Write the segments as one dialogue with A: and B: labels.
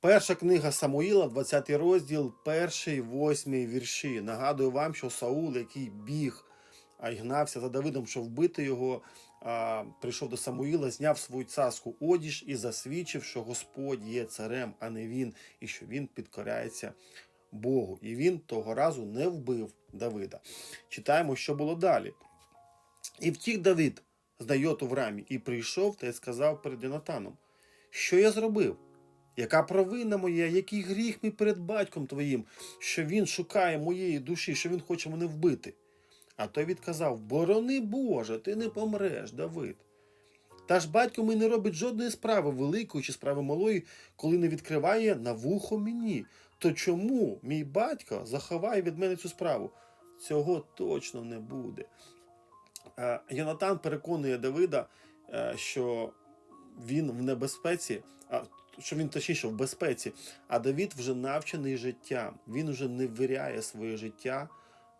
A: Перша книга Самуїла, 20 розділ, перший, восьмий вірші. Нагадую вам, що Саул, який біг а й гнався за Давидом, щоб вбити його, а, прийшов до Самуїла, зняв свою царську одіж і засвідчив, що Господь є царем, а не він, і що він підкоряється Богу. І він того разу не вбив Давида. Читаємо, що було далі. І втік Давид з Дайоту в рамі, і прийшов та й сказав перед Йонатаном, що я зробив? Яка провина моя, який гріх мій перед батьком твоїм, що він шукає моєї душі, що він хоче мене вбити? А той відказав: Борони Боже, ти не помреш, Давид. Та ж батько мій не робить жодної справи великої чи справи малої, коли не відкриває на вухо мені. То чому мій батько заховає від мене цю справу? Цього точно не буде. Е, Йонатан переконує Давида, е, що він в небезпеці, а що він точніше в безпеці, а Давід вже навчений життям. Він вже не ввіряє своє життя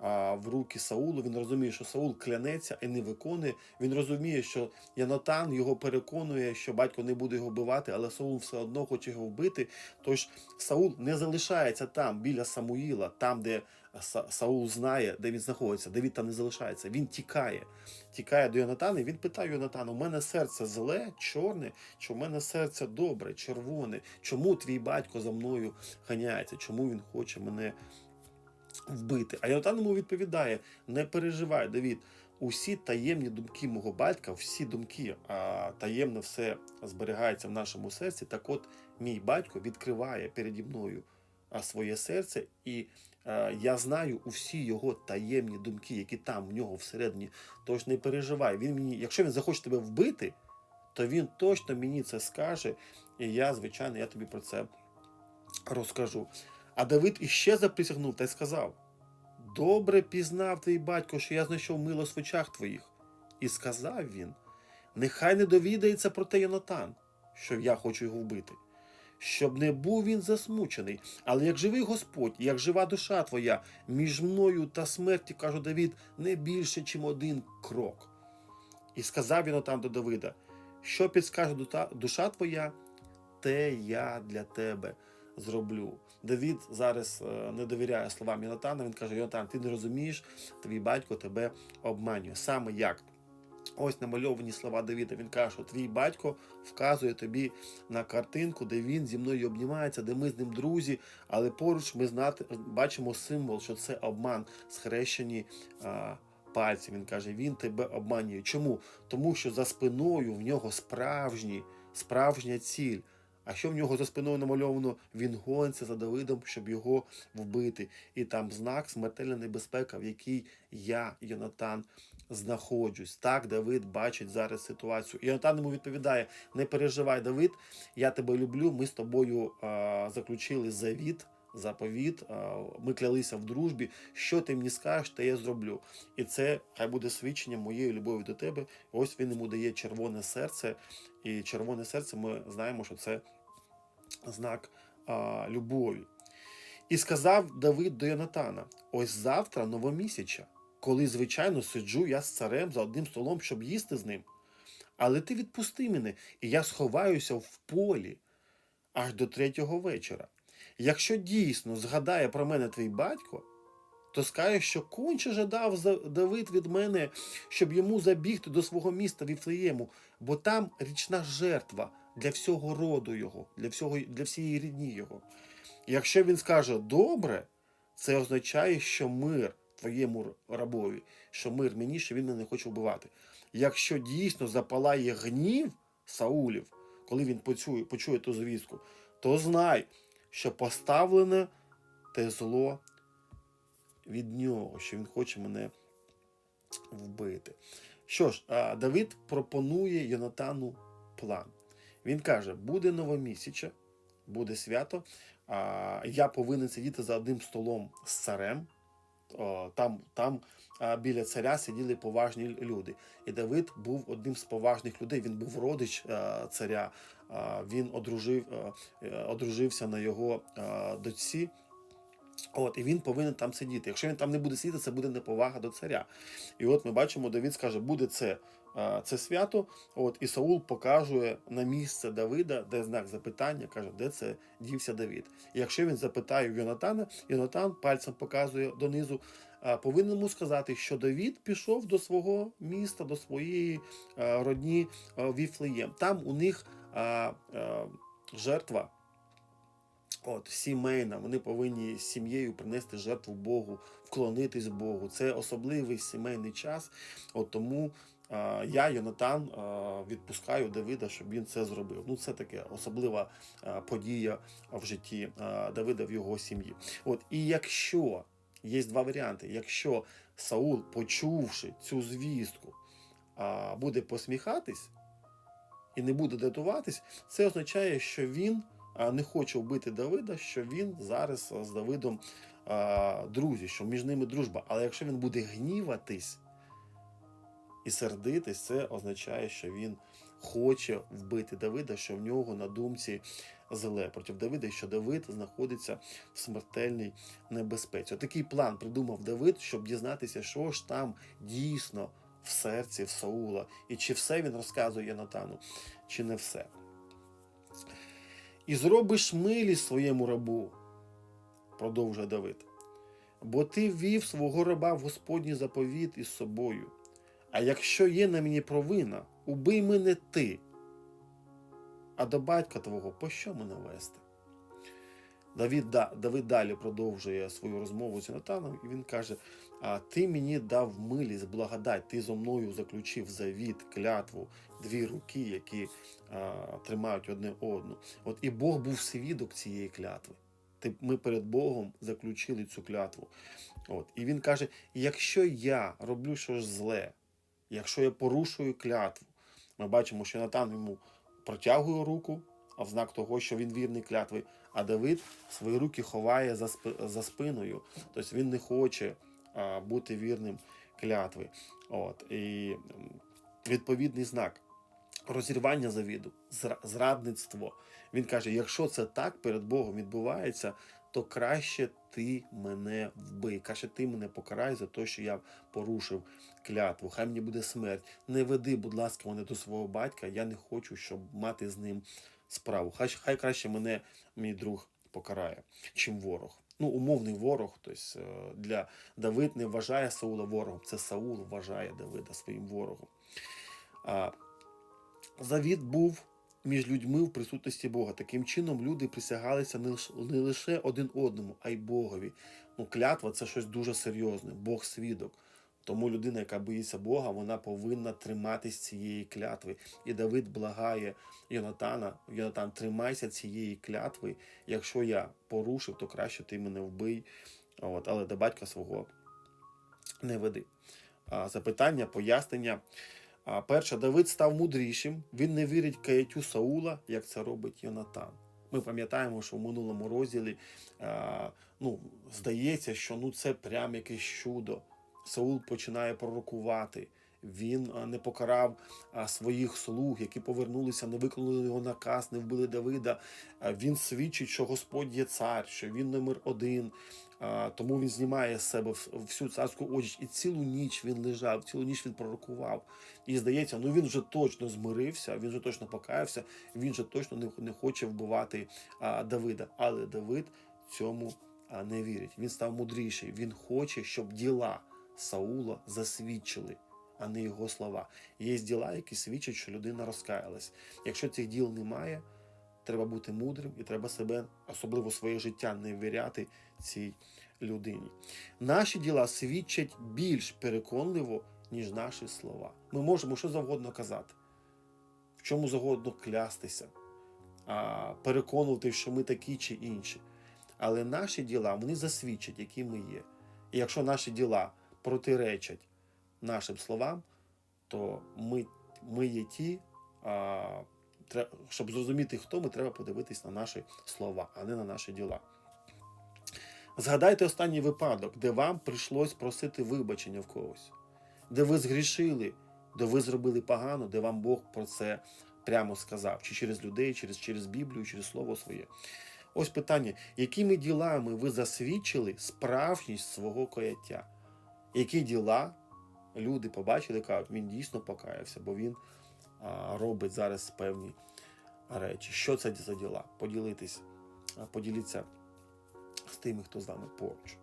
A: в руки Саулу. Він розуміє, що Саул клянеться і не виконує. Він розуміє, що Янотан його переконує, що батько не буде його вбивати, але Саул все одно хоче його вбити. Тож Саул не залишається там, біля Самуїла, там, де Саул знає, де він знаходиться. Давид там не залишається. Він тікає. Тікає до Йонатана, і він питає Йонатана: у мене серце зле, чорне, чи у мене серце добре, червоне? Чому твій батько за мною ганяється? Чому він хоче мене вбити? А Йонатан йому відповідає: не переживай, Давід. Усі таємні думки мого батька, всі думки, а таємне все зберігається в нашому серці. Так от мій батько відкриває переді мною своє серце, і я знаю усі його таємні думки, які там в нього всередині. Тож не переживай. Він мені, якщо він захоче тебе вбити, то він точно мені це скаже, і я, звичайно, я тобі про це розкажу. А Давид іще заприсягнув та й сказав: Добре пізнав твій батько, що я знайшов милость в очах твоїх. І сказав він: Нехай не довідається про те Йонатан, що я хочу його вбити. Щоб не був він засмучений, але як живий Господь, як жива душа твоя, між мною та смерті, кажу Давід, не більше, чим один крок. І сказав Йонатан до Давида: Що підскаже душа твоя, те я для тебе зроблю. Давід зараз е, не довіряє словам Йонатана. Він каже: Йонатан, ти не розумієш, твій батько тебе обманює. Саме як? Ось намальовані слова Давіда. Він каже, що твій батько вказує тобі на картинку, де він зі мною обнімається, де ми з ним друзі, але поруч ми знати, бачимо символ, що це обман, схрещені а, пальці. Він каже, він тебе обманює. Чому? Тому що за спиною в нього справжні, справжня ціль. А що в нього за спиною намальовано? Він гониться за Давидом, щоб його вбити. І там знак смертельна небезпека, в якій я, Йонатан, знаходжусь. Так Давид бачить зараз ситуацію. І Йонатан йому відповідає: не переживай, Давид, я тебе люблю. Ми з тобою а, заключили завіт. Заповіт, ми клялися в дружбі. Що ти мені скажеш, те я зроблю. І це хай буде свідченням моєї любові до тебе. Ось він йому дає червоне серце, і червоне серце ми знаємо, що це знак любові. І сказав Давид до Йонатана: ось завтра новомісяча, коли, звичайно, сиджу я з царем за одним столом, щоб їсти з ним. Але ти відпусти мене, і я сховаюся в полі аж до третього вечора. Якщо дійсно згадає про мене твій батько, то скаже, що конче жадав Давид від мене, щоб йому забігти до свого міста Віфлеєму, бо там річна жертва для всього роду його, для, всього, для всієї рідні його. Якщо він скаже добре, це означає, що мир твоєму рабові, що мир мені, що він мене не хоче вбивати. Якщо дійсно запалає гнів Саулів, коли він почує, почує ту звістку, то знай, що поставлене те зло від нього, що він хоче мене вбити. Що ж, Давид пропонує Йонатану план. Він каже: буде новомісяча, буде свято. Я повинен сидіти за одним столом з царем. О, Там, там біля царя сиділи поважні люди. І Давид був одним з поважних людей. Він був родич царя. Він одружив, е, одружився на його дочці. От, і він повинен там сидіти. Якщо він там не буде сидіти, це буде неповага до царя. І от ми бачимо, Давид скаже, буде це це свято. От і Саул показує на місце Давида, де знак запитання, каже, де це дівся Давид. І якщо він запитає Йонатана, Йонатан пальцем показує донизу, повинен йому сказати, що Давид пішов до свого міста, до своєї родні Віфлеєм. Там у них жертва. От, сімейна, вони повинні з сім'єю принести жертву Богу, вклонитись Богу. Це особливий сімейний час. От тому я, Йонатан, відпускаю Давида, щоб він це зробив. Ну, це таке особлива подія в житті Давида в його сім'ї. От, і якщо є два варіанти, якщо Саул, почувши цю звістку, буде посміхатись і не буде датуватись, це означає, що він не хоче вбити Давида, що він зараз з Давидом друзі, що між ними дружба. Але якщо він буде гніватись і сердитись, це означає, що він хоче вбити Давида, що в нього на думці зле проти Давида, і що Давид знаходиться в смертельній небезпеці. Отакий план придумав Давид, щоб дізнатися, що ж там дійсно в серці в Саула, і чи все він розказує Янатану, чи не все. І зробиш милість своєму рабу, продовжує Давид. Бо ти ввів свого раба в Господній заповіт із собою. А якщо є на мені провина, убий мене ти, а до батька твого пощо мене вести? Давид, да, Давид далі продовжує свою розмову з Йонатаном, і він каже: а ти мені дав милість, благодать, ти зо мною заключив завіт, клятву, дві руки, які а, тримають одне одну. От і Бог був свідок цієї клятви. Ти, ми перед Богом заключили цю клятву. От. І він каже: якщо я роблю щось зле, якщо я порушую клятву, ми бачимо, що Натан йому протягує руку, а в знак того, що він вірний клятви, а Давид свої руки ховає за, за спиною. Тобто він не хоче бути вірним клятви. От. І відповідний знак. Розірвання завіду, зрадництво. Він каже: якщо це так перед Богом відбувається, то краще ти мене вбий. Краще ти мене покарай за те, що я порушив клятву. Хай мені буде смерть. Не веди, будь ласка, мене до свого батька. Я не хочу, щоб мати з ним справу. Хай, хай краще мене мій друг покарає, чим ворог. Ну, умовний ворог, тобто е, для Давид не вважає Саула ворогом. Це Саул вважає Давида своїм ворогом. Завіт був між людьми в присутності Бога. Таким чином люди присягалися не лише, один одному, а й Богові. Ну, клятва це щось дуже серйозне, Бог свідок. Тому людина, яка боїться Бога, вона повинна триматись цієї клятви. І Давид благає Йонатана: Йонатан, тримайся цієї клятви. Якщо я порушив, то краще ти мене вбий. От, але до батька свого не веди. Запитання, пояснення. А, перше, Давид став мудрішим. Він не вірить каяттю Саула, як це робить Йонатан. Ми пам'ятаємо, що в минулому розділі а, ну, здається, що ну, це прям якесь чудо. Саул починає пророкувати. Він не покарав своїх слуг, які повернулися, не виконали його наказ, не вбили Давида. Він свідчить, що Господь є цар, що він номер один. Тому він знімає з себе всю царську очі. І цілу ніч він лежав, цілу ніч він пророкував. І здається, ну він вже точно змирився, він вже точно покаявся, він вже точно не хоче вбивати Давида. Але Давид цьому не вірить. Він став мудріший. Він хоче, щоб діла Саула засвідчили, а не його слова. Є діла, які свідчать, що людина розкаялась. Якщо цих діл немає, треба бути мудрим і треба себе, особливо своє життя, не ввіряти цій людині. Наші діла свідчать більш переконливо, ніж наші слова. Ми можемо що завгодно казати, в чому завгодно клястися, переконувати, що ми такі чи інші. Але наші діла вони засвідчать, які ми є. І якщо наші діла протиречать нашим словам, то ми, ми є ті, а, щоб зрозуміти, хто ми, треба подивитись на наші слова, а не на наші діла. Згадайте останній випадок, де вам прийшлось просити вибачення в когось, де ви згрішили, де ви зробили погано, де вам Бог про це прямо сказав, чи через людей, через, через Біблію, через Слово своє. Ось питання: якими ділами ви засвідчили справжність свого каяття? Які діла люди побачили, кажуть, він дійсно покаявся, бо він робить зараз певні речі. Що це за діла? Поділитись, поділіться з тими, хто з вами поруч.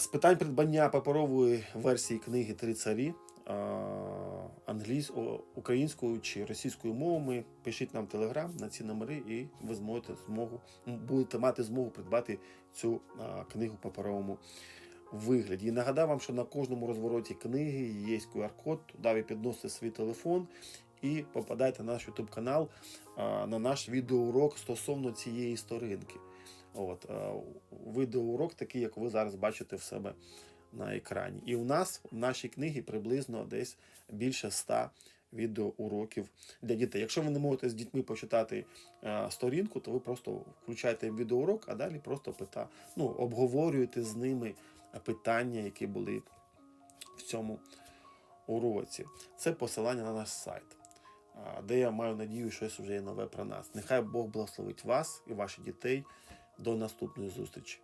A: З питань придбання паперової версії книги Три царі а, англійсь... українською чи російською мовами пишіть нам телеграм на ці номери, і ви зможете змогу будете мати змогу придбати цю книгу в паперовому вигляді. І нагадаю вам, що на кожному розвороті книги є QR-код, туди ви підносите свій телефон і попадаєте на наш YouTube канал на наш відеоурок стосовно цієї сторінки. От, відеоурок такий, як ви зараз бачите в себе на екрані. І у нас в нашій книгі приблизно десь більше ста відеоуроків для дітей. Якщо ви не можете з дітьми почитати е, сторінку, то ви просто включаєте відеоурок, а далі просто пита, ну, обговорюєте з ними питання, які були в цьому уроці. Це посилання на наш сайт, де я маю надію, щось вже є нове про нас. Нехай Бог благословить вас і ваших дітей. До наступної зустрічі.